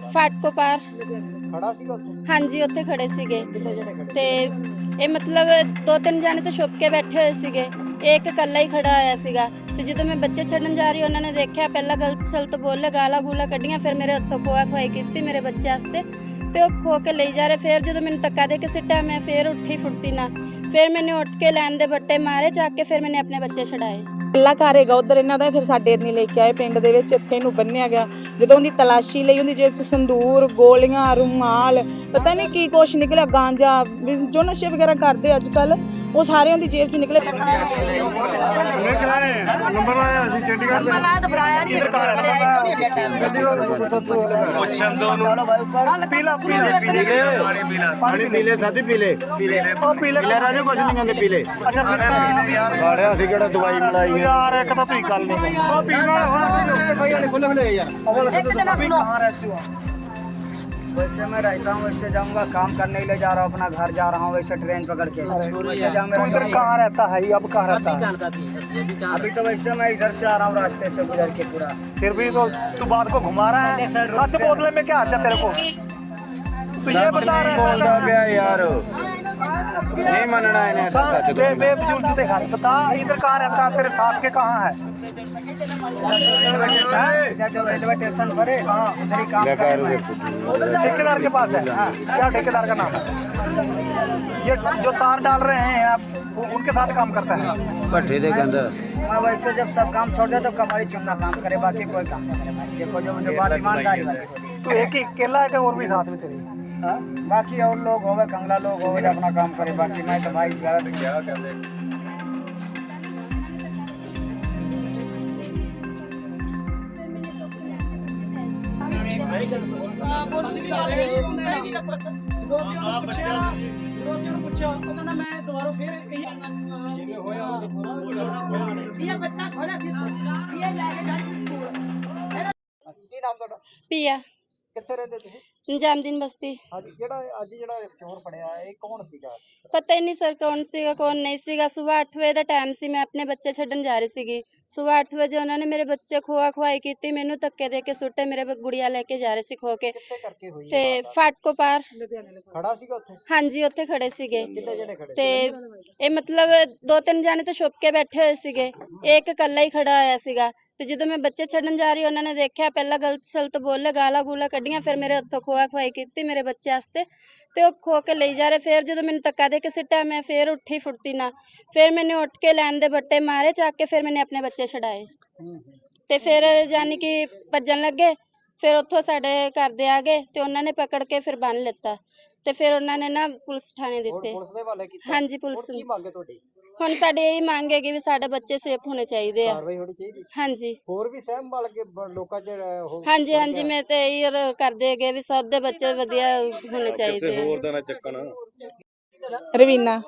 ਫਾਟਕੋ ਪਾਰ। ਖੜਾ ਸੀਗਾ ਉੱਥੇ? ਹਾਂਜੀ ਉੱਥੇ ਖੜੇ ਸੀਗੇ। ਕਿੰਨੇ ਜਣੇ ਖੜੇ ਤੇ ਇਹ ਮਤਲਬ ਦੋ ਤਿੰਨ ਜਾਣੇ ਤਾਂ ਛੁਪ ਕੇ ਬੈਠੇ ਹੋਏ ਸੀਗੇ। ਇਹ ਇੱਕ ਇਕੱਲਾ ਹੀ ਖੜਾ ਹੋਇਆ ਸੀਗਾ। ਤੇ ਜਦੋਂ ਮੈਂ ਬੱਚੇ ਛੱਡਣ ਜਾ ਰਹੀ ਉਹਨਾਂ ਨੇ ਦੇਖਿਆ ਪਹਿਲਾਂ ਗਲਤ ਸਲਤ ਬੋਲੇ ਗਾਲਾਂ ਗੂਲਾਂ ਕੱਢੀਆਂ ਫਿਰ ਮੇਰੇ ਹੱਥੋਂ ਖੋਆ ਖਵਾਈ ਕੀਤੀ ਮੇਰੇ ਬੱਚੇ ਵਾਸਤੇ। ਤੇ ਉਹ ਖੋ ਕੇ ਲਈ ਜਾ ਰਹੇ। ਫਿਰ ਜਦੋਂ ਮੈਨੂੰ ਧੱਕਾ ਦੇ ਕੇ ਸਿੱਟਿਆ ਮੈਂ ਫਿਰ ਉੱਠੀ ਫੁੱਟੀ ਨਾ ਫਿਰ ਮੈंने ਉੱਠ ਕੇ ਲੈਣ ਦੇ ਬੱਟੇ ਮਾਰੇ ਚੱਕ ਕੇ ਫਿਰ ਮੈंने ਆਪਣੇ ਬੱਚੇ ਛਡਾਏ। ਕੱਲਾ ਘਰ ਹੈਗਾ ਉਧਰ ਇਹਨਾਂ ਦਾ ਫਿਰ ਸਾਡੇ ਨਹੀਂ ਲੈ ਕੇ ਆਏ ਪਿੰਡ ਦੇ ਵਿੱਚ ਇੱਥੇ ਇਹਨੂੰ ਬੰਨਿਆ ਗਿਆ। ਜਦੋਂ ਉਹਦੀ ਤਲਾਸ਼ੀ ਲਈ ਉਹਦੀ ਜੇਬ 'ਚ ਸੰਦੂਰ, ਗੋਲੀਆਂ, ਰੁਮਾਲ, ਪਤਾ ਨਹੀਂ ਕੀ ਕੁਛ ਨਿਕਲਿਆ, ਗਾਂਜਾ, ਵੀ ਜੋ ਨਸ਼ੇ ਵਗੈਰਾ ਕਰਦੇ ਅੱਜ ਕੱਲ ਉਹ ਸਾਰੇ ਉਹਦੀ ਜੇਬ 'ਚ ਨਿਕਲੇ। ਨੰਬਰ ਆਇਆ ਸੀ ਚੰਡੀਗੜ੍ਹ ਦੇ। ਪੁੱਛਣ ਦੋ ਨੂੰ ਪੀਲਾ ਪੀਲਾ ਪੀਲੇ। ਪਾਣੀ ਪੀਲੇ ਸਾਡੀ ਪੀਲੇ ਪੀਲੇ ਉਹ ਪੀਲੇ ਪੀਲੇ ਰਾਜੇ ਕੁਝ ਨਹੀਂ ਕਹਿੰਦੇ ਪੀਲੇ। ਅੱਛਾ ਫਿਰ ਤਾਂ ਸਾੜਿਆ ਅਸੀਂ ਕਿਹੜਾ ਦਵਾਈ ਮਿਲਾਈ ਹੈ? ਯਾਰ ਇੱਕ ਤਾਂ ਤੁਸੀਂ ਗੱਲ ਨਹੀਂ ਉਹ ਪੀਣਾ ਹੁਣ ਭਾਈ ਵਾਲੇ ਖੁੱਲੇ ਖੁੱਲੇ ਯਾਰ। ਇੱਕ ਜਣਾ ਸੁਣੋ। ਕਹਾਂ ਰਹਿ ਹੋ? वैसे मैं रहता हूँ वैसे जाऊँगा काम करने के लिए जा रहा हूँ अपना घर जा रहा हूँ वैसे ट्रेन पकड़ के। तो इधर कहाँ रहता है? अब कहाँ रहता है? अभी तो वैसे मैं इधर से आ रहा हूँ रास्ते से गुजर के पूरा। फिर भी तो तू बात को घुमा रहा है? सच बोतले में क्या आता तेरे को? तो ये बता रहा है यार? नहीं मानना है नहीं तो इधर कहाँ रहता तेरे साथ के कहाँ है? Railway station. पर हाँ, ठेकेदार के पास है। हाँ। क्या ठेकेदार का नाम? है ये जो तार डाल रहे हैं आप उनके साथ काम करता है? ठेले के अंदर। हाँ, वैसे जब सब काम छोड़ दे तो कमारी चुनना काम करे बाकी कोई काम ना करे। देखो जो बात ईमानदारी तो एक ही अकेला है और भी साथ में तेरी? है। बाकी और लोग होवे कंगला लोग होवे जो अपना काम करे बाकी मैं तो भाई घर क्या ਕੀ ਨਾਮ ਤੁਹਾਡਾ ਪੀਆ ਕਿੱਥੇ ਰਹਿੰਦੇ ਤੁਸੀਂ ਨਿਜ਼ਾਮਦੀਨ ਬਸਤੀ ਅੱਜ ਜਿਹੜਾ ਅੱਜ ਜਿਹੜਾ ਚੋਰ ਫੜਿਆ ਇਹ ਕੌਣ ਸੀਗਾ? ਪਤਾ ਹੀ ਨਹੀਂ ਸਰ ਕੌਣ ਸੀਗਾ ਕੌਣ ਨਹੀਂ ਸੀਗਾ। ਸਵੇਰ 8 ਵਜੇ ਦਾ ਟਾਈਮ ਸੀ ਮੈਂ ਆਪਣੇ ਬੱਚੇ ਛੱਡਣ ਜਾ ਰਹੀ ਸੀਗੀ। ਸਵੇਰ 8 ਵਜੇ ਉਹਨਾਂ ਨੇ ਮੇਰੇ ਬੱਚੇ ਖੋਆ ਖਵਾਈ ਕੀਤੀ ਮੈਨੂੰ ਧੱਕੇ ਦੇ ਕੇ ਸੁੱਟੇ ਮੇਰੇ ਬ- ਗੁੜੀਆ ਲੈ ਕੇ ਜਾ ਰਹੇ ਸੀ ਖੋ ਕੇ। ਕਿੱਥੇ ਕਰਕੇ ਹੋਈ ਤੇ ਫਾਟਕੋ ਪਾਰ। ਖੜਾ ਸੀਗਾ ਉੱਥੇ? ਹਾਂਜੀ ਉੱਥੇ ਖੜੇ ਸੀਗੇ। ਕਿੰਨੇ ਜਣੇ ਖੜੇ ਤੇ ਇਹ ਮਤਲਬ ਦੋ ਤਿੰਨ ਜਾਣੇ ਤਾਂ ਛੁਪ ਕੇ ਬੈਠੇ ਹੋਏ ਸੀਗੇ। ਇਹ ਇੱਕ ਇਕੱਲਾ ਹੀ ਖੜਾ ਹੋਇਆ ਸੀਗਾ। ਤੇ ਜਦੋਂ ਮੈਂ ਬੱਚੇ ਛੱਡਣ ਜਾ ਰਹੀ ਉਹਨਾਂ ਨੇ ਦੇਖਿਆ ਪਹਿਲਾਂ ਗਲਤ ਸਲਤ ਬੋਲੇ ਗਾਲਾਂ ਗੂਲਾਂ ਕੱਢੀਆਂ ਫਿਰ ਮੇਰੇ ਹੱਥੋਂ ਖੋਆ ਖਵਾਈ ਕੀਤੀ ਮੇਰੇ ਬੱਚੇ ਵਾਸਤੇ ਤੇ ਉਹ ਖੋ ਕੇ ਲਈ ਜਾ ਰਹੇ। ਫਿਰ ਜਦੋਂ ਮੈਨੂੰ ਧੱਕਾ ਦੇ ਕੇ ਸਿੱਟਿਆ ਮੈਂ ਫਿਰ ਉੱਠੀ ਫੁੱਟੀ ਨਾ ਫਿਰ ਮੈंने ਉੱਠ ਕੇ ਲੈਣ ਦੇ ਬੱਟੇ ਮਾਰੇ ਚੱਕ ਕੇ ਫਿਰ ਮੈंने ਆਪਣੇ ਬੱਚੇ ਛਡਾਏ। ਤੇ ਫਿਰ ਯਾਨੀ ਕਿ ਭੱਜਣ ਲੱਗੇ ਫਿਰ ਉੱਥੋਂ ਸਾਡੇ ਘਰ ਦੇ ਆ ਗਏ ਤੇ ਉਹਨਾਂ ਨੇ ਪਕੜ ਕੇ ਫਿਰ ਬੰਨ ਲਿੱਤਾ। ਤੇ ਫਿਰ ਉਹਨਾਂ ਨੇ ਨਾ ਪੁਲਿਸ ਥਾਣੇ ਦਿੱਤੇ। ਪੁਲਿਸ ਦੇ ਹਵਾਲੇ ਕੀਤਾ? ਹਾਂਜੀ ਪੁਲਿਸ ਕੀ ਮੰਗੇ ਤੁਹਾਡੀ? ਹੁਣ ਸਾਡੇ ਇਹੀ ਮੰਗ ਹੈਗੀ ਵੀ ਸਾਡੇ ਬੱਚੇ ਸੇਫ ਹੋਣੇ ਚਾਹੀਦੇ ਆ। ਕਾਰਵਾਈ ਹੋਣੀ ਚਾਹੀਦੀ? ਹਾਂਜੀ। ਹੋਰ ਵੀ ਸਹਿਮ ਵਾਲ ਕੇ ਬ- ਲੋਕਾਂ ਚ ਹਾਂਜੀ ਹਾਂਜੀ ਮੈਂ ਤੇ ਇਹੀ ਅਰ- ਕਰਦੇ ਹੈਗੇ ਵੀ ਸਭ ਦੇ ਬੱਚੇ ਵਧੀਆ ਹੋਣੇ ਚਾਹੀਦੇ ਆ। ਰਵੀਨਾ।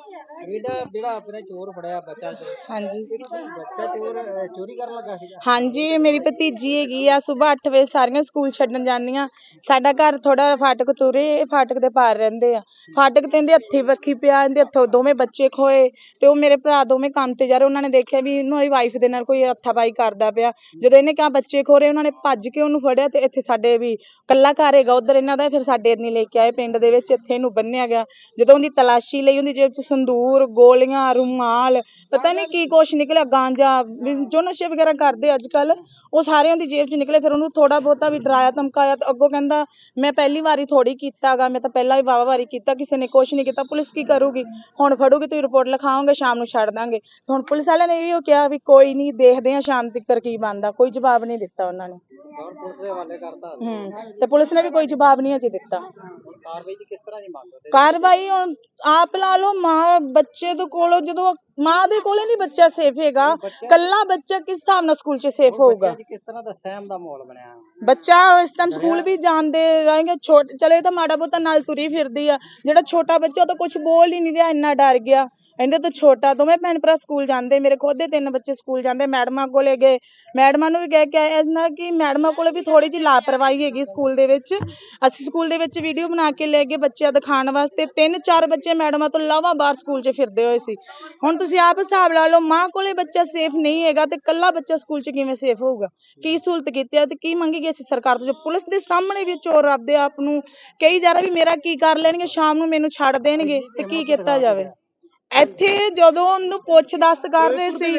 ਜਿਹੜਾ ਜਿਹੜਾ ਆਪਣੇ ਚੋਰ ਫੜਿਆ ਬੱਚਾ ਚੋਰ। ਹਾਂਜੀ। ਬੱਚਾ ਚੋਰ ਅਹ, ਚੋਰੀ ਕਰਨ ਲੱਗਾ ਸੀਗਾ। ਹਾਂਜੀ ਇਹ ਮੇਰੀ ਭਤੀਜੀ ਹੈਗੀ ਆ ਸਵੇਰ 8 ਵਜੇ ਸਾਰੀਆਂ ਸਕੂਲ ਛੱਡਣ ਜਾਂਦੀਆਂ। ਸਾਡਾ ਘਰ ਥੋੜਾ ਫਾਟਕ ਤੁਰੇ ਫਾਟਕ ਦੇ ਪਾਰ ਰਹਿੰਦੇ ਆ। ਫਾਟਕ ਤੇ ਇਹਦੇ ਹੱਥੀ ਵੱਖੀ ਪਿਆ ਇਹਦੇ ਹੱਥੋਂ ਦੋਵੇਂ ਬੱਚੇ ਖੋਏ ਤੇ ਉਹ ਮੇਰੇ ਭਰਾ ਦੋਵੇਂ ਕੰਮ ਤੇ ਜਾ ਰਹੇ। ਉਹਨਾਂ ਨੇ ਦੇਖਿਆ ਵੀ ਇਹਨੂੰ ਇਹ ਵਾਈਫ ਦੇ ਨਾਲ ਕੋਈ ਹੱਥਾਪਾਈ ਕਰਦਾ ਪਿਆ। ਜਦੋਂ ਇਹਨੇ ਕਿਹਾ ਬੱਚੇ ਖੋ ਰਹੇ ਉਹਨਾਂ ਨੇ ਭੱਜ ਕੇ ਉਹਨੂੰ ਫੜਿਆ ਤੇ ਇੱਥੇ ਸਾਡੇ ਵੀ ਕੱਲਾ ਘਰ ਹੈਗਾ ਉਧਰ ਇਹਨਾਂ ਦਾ ਫਿਰ ਸਾਡੇ ਨਹੀਂ ਲੈ ਕੇ ਆਏ ਪਿੰਡ ਦੇ ਵਿੱਚ ਇੱਥੇ ਇਹਨੂੰ ਬੰਨਿਆ ਗਿਆ। ਜਦੋਂ ਉਹਦੀ ਤਲਾਸ਼ੀ ਲਈ ਉਹਦੀ ਜੇਬ 'ਚ ਸੰਦੂਰ ਗੋਲੀਆਂ ਰੁਮਾਲ ਪਤਾ ਨਹੀਂ ਕੀ ਕੁਛ ਨਿਕਲਿਆ ਗਾਂਜਾ ਵੀ ਜੋ ਨਸ਼ੇ ਵਗੈਰਾ ਕਰਦੇ ਅੱਜ ਕੱਲ ਉਹ ਸਾਰੇ ਉਹਦੀ ਜੇਬ 'ਚ ਨਿਕਲੇ ਫਿਰ ਉਹਨੂੰ ਥੋੜਾ ਬਹੁਤਾ ਵੀ ਡਰਾਇਆ ਧਮਕਾਇਆ ਤੇ ਅੱਗੋਂ ਕਹਿੰਦਾ ਮੈਂ ਪਹਿਲੀ ਵਾਰੀ ਥੋੜੀ ਕੀਤਾਗਾ ਮੈਂ ਤਾਂ ਪਹਿਲਾਂ ਵੀ ਵਾਵਾ ਵਾਰੀ ਕੀਤਾ ਕਿਸੇ ਨੇ ਕੁਛ ਨਹੀਂ ਕੀਤਾ ਪੁਲਿਸ ਕੀ ਕਰੂਗੀ? ਹੁਣ ਫੜੂਗੀ ਤੁਸੀਂ ਰਿਪੋਰਟ ਲਿਖਾਓਗੇ ਸ਼ਾਮ ਨੂੰ ਛੱਡ ਦਾਂਗੇ। ਹੁਣ ਪੁਲਿਸ ਵਾਲਿਆਂ ਨੇ ਇਹ ਕਿਹਾ ਵੀ ਕੋਈ ਨਹੀਂ ਦੇਖਦੇ ਆ ਸ਼ਾਮ ਤੱਕ ਕੀ ਬਣਦਾ ਕੋਈ ਜਵਾਬ ਨਹੀਂ ਦਿੱਤਾ ਉਹਨਾਂ ਨੇ। ਦੇ ਹੂੰ ਤੇ ਪੁਲਿਸ ਨੇ ਵੀ ਕੋਈ ਜਵਾਬ ਨਹੀਂ ਅਜੇ ਦਿੱਤਾ। ਕਾਰਵਾਈ ਦੀ ਕਿਸ ਤਰ੍ਹਾਂ ਦੀ ਮੰਗ ਕਰਦੇ? ਕਾਰਵਾਈ ਹੁਣ ਆਪ ਲਾ ਲਓ ਮਾਂ ਬੱਚੇ ਦੇ ਕੋਲੋਂ ਜਦੋਂ ਮਾਂ ਦੇ ਕੋਲੇ ਨਹੀਂ ਬੱਚਾ ਸੇਫ ਹੈਗਾ ਕੱਲਾ ਬੱਚਾ ਕਿਸ ਹਿਸਾਬ ਨਾਲ ਸਕੂਲ 'ਚ ਸੇਫ ਹੋਊਗਾ? ਕਿਸ ਤਰ੍ਹਾਂ ਦਾ ਸਹਿਮ ਦਾ ਮਾਹੌਲ ਬਣਿਆ ਬੱਚਾ ਇਸ ਟਾਈਮ ਸਕੂਲ ਵੀ ਜਾਂਦੇ ਰਹੇਗੇ ਛੋਟ ਚਲੇ ਤਾਂ ਮਾੜਾ ਬਹੁਤਾ ਨਾਲ ਤੁਰੀ ਫਿਰਦੀ ਆ ਜਿਹੜਾ ਛੋਟਾ ਬੱਚਾ ਉਹ ਤਾਂ ਕੁਝ ਬੋਲ ਹੀ ਨਹੀਂ ਰਿਹਾ ਇੰਨਾ ਡਰ ਗਿਆ। ਇਹਦੇ ਤੋਂ ਛੋਟਾ, ਦੋਵੇਂ ਭੈਣ ਭਰਾ ਸਕੂਲ ਜਾਂਦੇ, ਮੇਰੇ ਖੁਦ ਦੇ ਤਿੰਨ ਬੱਚੇ ਸਕੂਲ ਜਾਂਦੇ, ਮੈਡਮਾਂ ਕੋਲੇ ਗਏ। ਮੈਡਮਾਂ ਨੂੰ ਵੀ ਕਹਿ ਕੇ ਆਏ ਇਹਨਾਂ ਕਿ ਮੈਡਮਾਂ ਕੋਲੇ ਵੀ ਥੋੜੀ ਜਿਹੀ ਲਾਪਰਵਾਹੀ ਹੈਗੀ ਸਕੂਲ ਦੇ ਵਿੱਚ। ਅਸੀਂ ਸਕੂਲ ਦੇ ਵਿੱਚ ਵੀਡੀਓ ਬਣਾ ਕੇ ਲੈ ਗਏ ਬੱਚਿਆਂ ਦਿਖਾਉਣ ਵਾਸਤੇ। ਤਿੰਨ ਚਾਰ ਬੱਚੇ ਮੈਡਮਾਂ ਤੋਂ ਇਲਾਵਾ ਬਾਹਰ ਸਕੂਲ 'ਚ ਫਿਰਦੇ ਹੋਏ ਸੀ। ਹੁਣ ਤੁਸੀਂ ਆਪ ਹਿਸਾਬ ਲਾ ਲਓ, ਮਾਂ ਕੋਲੇ ਬੱਚਾ ਸੇਫ ਨਹੀਂ ਹੈਗਾ ਤੇ ਕੱਲਾ ਬੱਚਾ ਸਕੂਲ 'ਚ ਕਿਵੇਂ ਸੇਫ ਹੋਊਗਾ? ਕੀ ਸਹੂਲਤ ਕੀਤੀ ਹੈ ਤੇ ਕੀ ਮੰਗੀ ਗਈ ਸੀ ਸਰਕਾਰ ਤੋਂ? ਜੋ ਪੁਲਿਸ ਦੇ ਸਾਹਮਣੇ ਵੀ ਚੋਰ ਆਪਦੇ ਆਪ ਨੂੰ ਕਹੀ ਜਾ ਰਿਹਾ ਵੀ ਮੇਰਾ ਕੀ ਕਰ ਲੈਣਗੇ, ਸ਼ਾਮ ਨੂੰ ਮੈਨੂੰ ਛੱਡ ਦੇਣਗੇ ਤੇ ਕੀ ਕੀਤਾ ਜਾਵੇ? ਇੱਥੇ ਜਦੋਂ ਉਹਨੂੰ ਪੁੱਛ ਦੱਸ ਕਰ ਰਹੇ ਸੀ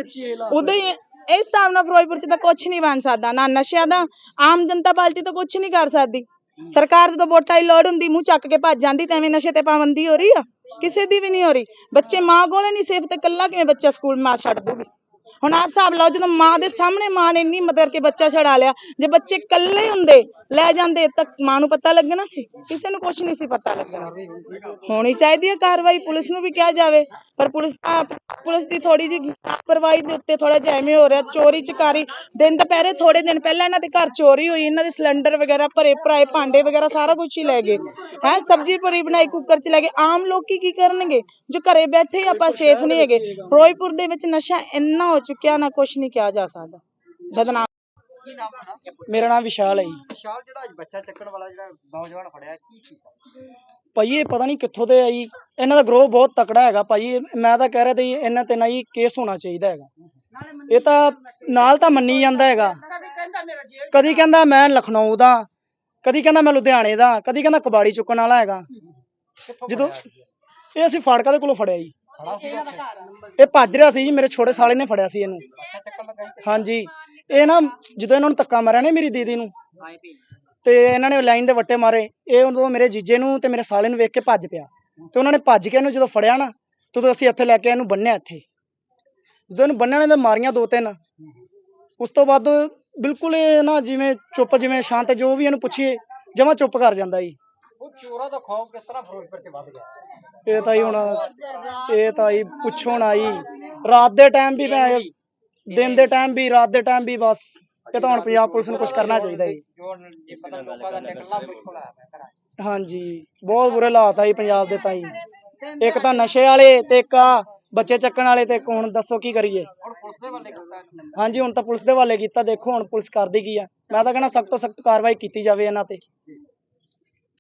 ਉਦੋਂ ਹੀ ਇਸ ਹਿਸਾਬ ਨਾਲ ਫਿਰੋਜ਼ਪੁਰ ਚ ਤਾਂ ਕੁਝ ਨਹੀਂ ਬਣ ਸਕਦਾ ਨਾ ਨਸ਼ਿਆਂ ਦਾ ਆਮ ਜਨਤਾ ਪਾਰਟੀ ਤਾਂ ਕੁਝ ਨਹੀਂ ਕਰ ਸਕਦੀ। ਸਰਕਾਰ ਜਦੋਂ ਵੋਟਾਂ ਦੀ ਲੋੜ ਹੁੰਦੀ ਮੂੰਹ ਚੱਕ ਕੇ ਭੱਜ ਜਾਂਦੀ ਤੇ ਐਵੇਂ ਨਸ਼ੇ ਤੇ ਪਾਬੰਦੀ ਹੋ ਰਹੀ ਆ? ਕਿਸੇ ਦੀ ਵੀ ਨਹੀਂ ਹੋ ਰਹੀ। ਬੱਚੇ ਮਾਂ ਕੋਲੇ ਨਹੀਂ ਸੇਫ ਤੇ ਕੱਲਾ ਕਿਵੇਂ ਬੱਚਾ ਸਕੂਲ ਮਾਂ ਛੱਡ ਦੂਗੀ ਹੁਣ ਆਪ ਹਿਸਾਬ ਲਾਓ ਜਦੋਂ ਮਾਂ ਦੇ ਸਾਹਮਣੇ ਮਾਂ ਨੇ ਇੰਨੀ ਮਦਦ ਕਰਕੇ ਬੱਚਾ ਛਡਾ ਲਿਆ ਜੇ ਬੱਚੇ ਇਕੱਲੇ ਹੁੰਦੇ ਲੈ ਜਾਂਦੇ, ਤਾਂ ਮਾਂ ਨੂੰ ਪਤਾ ਲੱਗਣਾ ਸੀ, ਕਿਸੇ ਨੂੰ ਕੁਝ ਨਹੀਂ ਸੀ ਪਤਾ ਲੱਗਣਾ। ਹੋਣੀ ਚਾਹੀਦੀ ਹੈ ਕਾਰਵਾਈ, ਪੁਲਿਸ ਨੂੰ ਵੀ ਕਿਹਾ ਜਾਵੇ, ਪਰ ਪੁਲਿਸ ਪੁਲਿਸ ਦੀ ਥੋੜੀ ਜਿਹੀ ਲਾਪਰਵਾਹੀ ਦੇ ਉੱਤੇ ਥੋੜਾ ਜਿਹਾ ਐਵੇਂ ਹੋ ਰਿਹਾ, ਚੋਰੀ ਚਕਾਰੀ, ਦਿਨ ਦੁਪਹਿਰੇ ਥੋੜੇ ਦਿਨ ਪਹਿਲਾਂ ਇਹਨਾਂ ਦੇ ਘਰ ਚੋਰੀ ਹੋਈ, ਇਹਨਾਂ ਦੇ ਸਿਲੰਡਰ ਵਗੈਰਾ, ਭਰੇ ਭਰਾਏ ਭਾਂਡੇ ਵਗੈਰਾ, ਸਾਰਾ ਕੁਝ ਹੀ ਲੈ ਗਏ। ਹੈ, ਸਬਜ਼ੀ ਪੂਰੀ ਬਣਾਈ ਕੁੱਕਰ ਚ ਲੈ ਗਏ। ਆਮ ਲੋਕੀ ਕੀ ਕਰਨਗੇ? ਜੋ ਘਰੇ ਬੈਠੇ ਆਪਾਂ ਸੇਫ ਨਹੀਂ ਹੈਗੇ। ਫਿਰੋਜ਼ਪੁਰ ਦੇ ਵਿੱਚ ਨਸ਼ਾ ਇੰਨਾ ਹੋ ਚੁੱਕਿਆ, ਨਾ ਕੁਝ ਨਹੀਂ ਕਿਹਾ ਜਾ ਸਕਦਾ। ਬਦਨਾਮ ਮੇਰਾ ਨਾਮ ਵਿਸ਼ਾਲ ਹੈ ਜੀ। ਵਿਸ਼ਾਲ ਜਿਹੜਾ ਅੱਜ ਬੱਚਾ ਚੱਕਣ ਵਾਲਾ ਜਿਹੜਾ ਨੌਜਵਾਨ ਫੜਿਆ ਕੀ ਕੀਤਾ? ਭਾਈ ਇਹ ਪਤਾ ਨਹੀਂ ਕਿੱਥੋਂ ਦੇ ਆ ਜੀ। ਇਹਨਾਂ ਦਾ ਗਰੋਹ ਬਹੁਤ ਤਕੜਾ ਹੈਗਾ ਭਾਈ। ਮੈਂ ਤਾਂ ਕਹਿ ਰਿਹਾ ਤੇ ਇਹਨਾਂ ਤੇ ਨਾ ਜੀ ਕੇਸ ਹੋਣਾ ਚਾਹੀਦਾ ਹੈਗਾ। ਇਹ ਤਾਂ ਨਾਲ ਤਾਂ ਮੰਨੀ ਜਾਂਦਾ ਹੈਗਾ। ਕਦੀ ਕਹਿੰਦਾ ਮੈਂ ਲਖਨਊ ਦਾ ਕਦੀ ਕਹਿੰਦਾ ਮੈਂ ਲੁਧਿਆਣੇ ਦਾ ਕਦੀ ਕਹਿੰਦਾ ਕਬਾੜੀ ਚੁੱਕਣ ਵਾਲਾ ਹੈਗਾ। ਜਦੋਂ ਇਹ ਅਸੀਂ ਫਾੜਕਾ ਦੇ ਕੋਲੋਂ ਫੜਿਆ ਜੀ। ਇਹ ਭੱਜ ਰਿਹਾ ਸੀ ਜੀ ਮੇਰੇ ਛੋਟੇ ਸਾਲੇ ਨੇ ਫੜਿਆ ਸੀ ਇਹਨੂੰ। ਹਾਂਜੀ। ਇਹ ਨਾ ਜਦੋਂ ਇਹਨਾਂ ਨੂੰ ਧੱਕਾ ਮਾਰਿਆ ਨੇ ਮੇਰੀ ਦੀਦੀ ਨੂੰ ਤੇ ਇਹਨਾਂ ਨੇ ਲਾਈਨ ਦੇ ਵੱਟੇ ਮਾਰੇ ਇਹ ਉਦੋਂ ਮੇਰੇ ਜੀਜੇ ਨੂੰ ਤੇ ਮੇਰੇ ਸਾਲੇ ਨੂੰ ਵੇਖ ਕੇ ਭੱਜ ਪਿਆ। ਤੇ ਉਹਨਾਂ ਨੇ ਭੱਜ ਕੇ ਇਹਨੂੰ ਜਦੋਂ ਫੜਿਆ ਨਾ ਤੇ ਉਦੋਂ ਅਸੀਂ ਇੱਥੇ ਲੈ ਕੇ ਇਹਨੂੰ ਬੰਨਿਆ ਇੱਥੇ। ਜਦੋਂ ਇਹਨੂੰ ਬੰਨਣ ਤਾਂ ਮਾਰੀਆਂ ਦੋ ਤਿੰਨ। ਉਸ ਤੋਂ ਬਾਅਦ ਬਿਲਕੁਲ ਇਹ ਨਾ ਜਿਵੇਂ ਚੁੱਪ ਜਿਵੇਂ ਸ਼ਾਂਤ ਜੋ ਵੀ ਇਹਨੂੰ ਪੁੱਛੀਏ ਜਮਾ ਚੁੱਪ ਕਰ ਜਾਂਦਾ ਜੀ। ਉਹ ਚੋਰਾਂ ਦਾ ਖੌਫ ਕਿਸ ਤਰ੍ਹਾਂ ਫਿਰੋਜ਼ਪੁਰ 'ਚ ਵੱਧ ਗਿਆ? ਇਹ ਤਾਂ ਹੀ ਹੁਣ ਇਹ ਤਾਂ ਹੀ ਪੁੱਛੋ ਨਾ ਜੀ। ਰਾਤ ਦੇ ਟਾਈਮ ਵੀ ਮੈਂ ਦਿਨ ਦੇ ਟਾਈਮ ਵੀ ਰਾਤ ਦੇ ਟਾਈਮ ਵੀ ਬਸ ਇਹ ਤਾਂ ਹੁਣ ਪੰਜਾਬ ਪੁਲਿਸ ਨੂੰ ਕੁਝ ਕਰਨਾ ਚਾਹੀਦਾ ਜੀ। ਜੋ ਇਹ ਪਤਾ ਲੋਕਾਂ ਦਾ ਨਿਕਲਣਾ ਮੁਸ਼ਕਲ ਹੈ ਘਰਾਂ ਹਾਂਜੀ ਬਹੁਤ ਬੁਰੇ ਹਾਲਾਤ ਆ ਜੀ ਪੰਜਾਬ ਦੇ ਤਾਂ ਜੀ। ਇੱਕ ਤਾਂ ਨਸ਼ੇ ਵਾਲੇ ਤੇ ਇੱਕ ਆ ਬੱਚੇ ਚੱਕਣ ਵਾਲੇ ਤੇ ਹੁਣ ਦੱਸੋ ਕੀ ਕਰੀਏ। ਹੁਣ ਪੁਲਿਸ ਦੇ ਵੱਲੇ ਕੀਤਾ ਹਾਂਜੀ ਹੁਣ ਤਾਂ ਪੁਲਿਸ ਦੇ ਹਵਾਲੇ ਕੀਤਾ ਦੇਖੋ ਹੁਣ ਪੁਲਿਸ ਕਰਦੀ ਕੀ ਆ। ਮੈਂ ਤਾਂ ਕਹਿੰਦਾ ਸਖਤ ਤੋਂ ਸਖਤ ਕਾਰਵਾਈ ਕੀਤੀ ਜਾਵੇ ਇਹਨਾਂ ਤੇ।